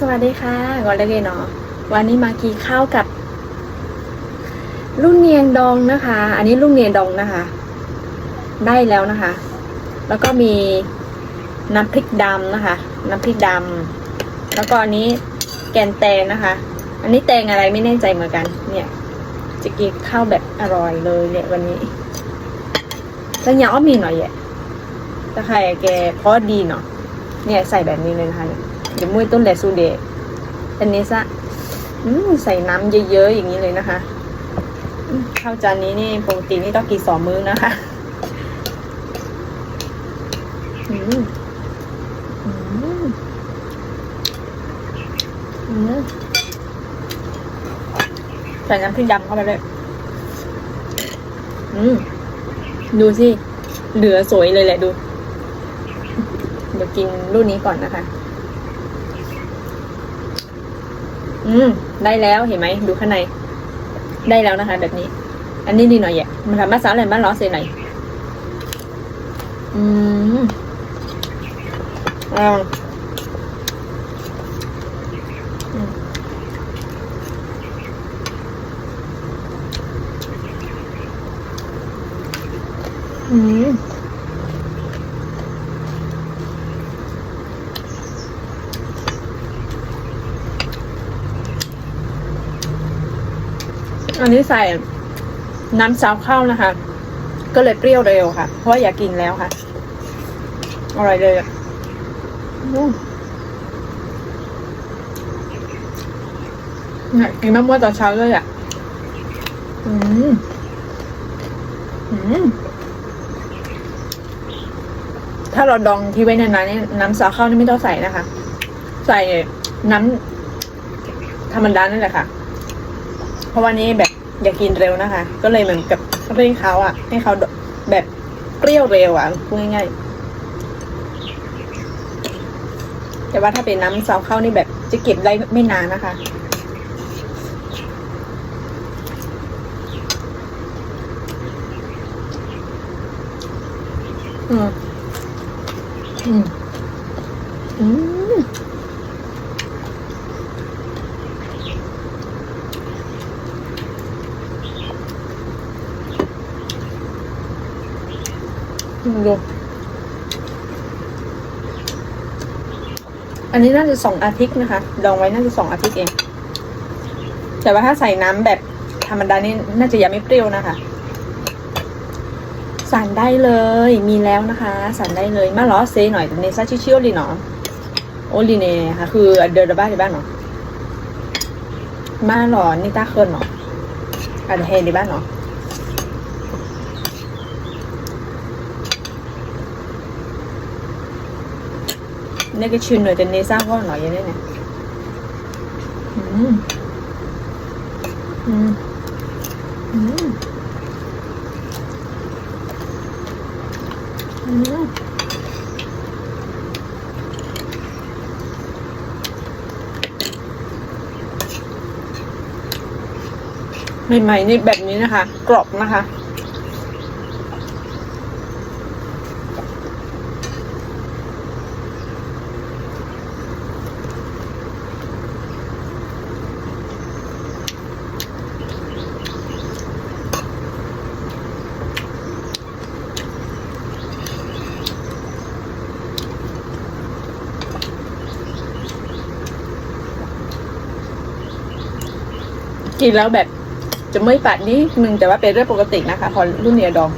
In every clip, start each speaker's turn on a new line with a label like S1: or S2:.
S1: สวัสดีค่ะก่อนเลยเนาะวันนี้มากินข้าวกับลูกเนียงดองนะคะ อันนี้ลูกเนียงดองนะคะ ได้แล้วนะคะ แล้วก็มีน้ำพริกดำนะคะ น้ำพริกดำแล้วก็อันนี้แกนแตงนะคะ อันนี้แตงอะไรไม่แน่ใจเหมือนกัน เนี่ย จะกินข้าวแบบอร่อยเลยเนี่ยวันนี้แล้วยังอ้อมีหน่อยแยะตะไคร่แกเพราะดีเนาะเนี่ยใส่แบบนี้เลยนะคะเนี่ย เดี๋ยวมุ้ยต้นแหลซูเดะอันนี้ซะใส่น้ำเยอะๆอย่างนี้เลยนะคะ ข้าวจานนี้นี่ปกตินี่ต้องกินสองมื้อนะคะใส่น้ำพริกดำเข้าไปเลยอืมดูสิ เหลือสวยเลยแหละดู เดี๋ยวกินรุ่นนี้ก่อนนะคะ อืม ได้แล้วเห็นไหมดูข้างใน ได้แล้วนะคะ แบบนี้ อันนี้ดีหน่อยแหละมันทำมาสาอะไรบ้านล้อเสียหน่อยอืมอ่าอืม อืมอันนี้ใส่น้ำซาวข้าวนะคะ ก็เลยเปรี้ยวเร็วค่ะ เพราะว่าอยากกินแล้วค่ะ อร่อยเลยอะอืมเนี่ยกินมะม่วงตอนเช้าเลยอะ อืม อืม ถ้าเราดองที่ไว้นานๆนี่น้ำซาวข้าวนี่ไม่ต้องใส่นะคะ ใส่น้ำธรรมดานั่นแหละค่ะ เพราะวันนี้แบบอยากกินเร็วนะคะ ก็เลยเหมือนกับเร่งเขาอะให้เขาแบบเปรี้ยวเร็วอะพูดง่ายๆแต่ว่าถ้าเป็นน้ำซาวข้าวนี่แบบจะเก็บได้ไม่นานนะคะอืมอืม อืม ดูอันนี้น่าจะสองอาทิตย์นะคะ ดองไว้น่าจะสองอาทิตย์เอง แต่ว่าถ้าใส่น้ำแบบธรรมดานี่น่าจะยังไม่เปรี้ยวนะคะสั่นได้เลยมีแล้วนะคะ สั่นได้เลยมาล้อเซหน่อยแต่เนซ่าชิชิโอลีเนาะโอลีเน่ค่ะ คือเดินระบ้านในบ้านเนาะมาหรอนี่ตาเคินเนาะอันเฮในบ้านเนาะ 呢个串来定你生可能来嘅呢？嗯嗯嗯嗯ใหม่ๆนี่แบบนี้นะคะ กรอบนะคะ กินแล้วแบบ จะไม่ปัดนิดนึงแต่ว่าเป็นเรื่องปกตินะคะ พอรุ่นเนียดอง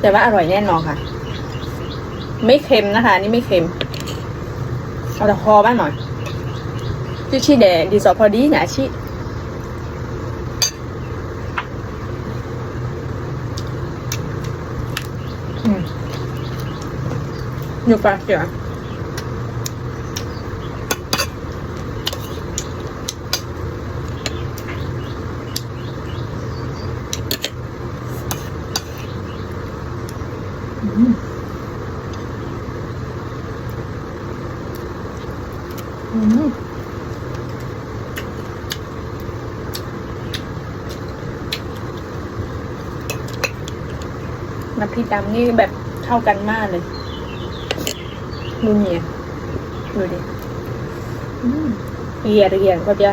S1: แต่ว่าอร่อยแน่นอนค่ะ ไม่เค็มนะคะนี่ไม่เค็มเอาแต่คอบ้างหน่อยชิชิเดดีสอพอดีนะชิ อืมน้ำพริกดำนี่แบบเข้ากันมากเลยดูเนี่ยดูดิเอียเอียดก็จะ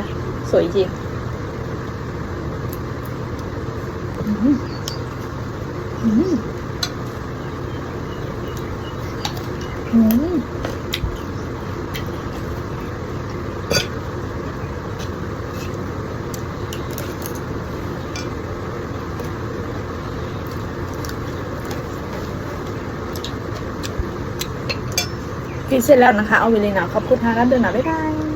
S1: สวยจริงอืมอืมอืม กินเสร็จแล้วนะคะ เอาไปเลยนะขอบคุณทางรับเดินหนาบ๊ายบาย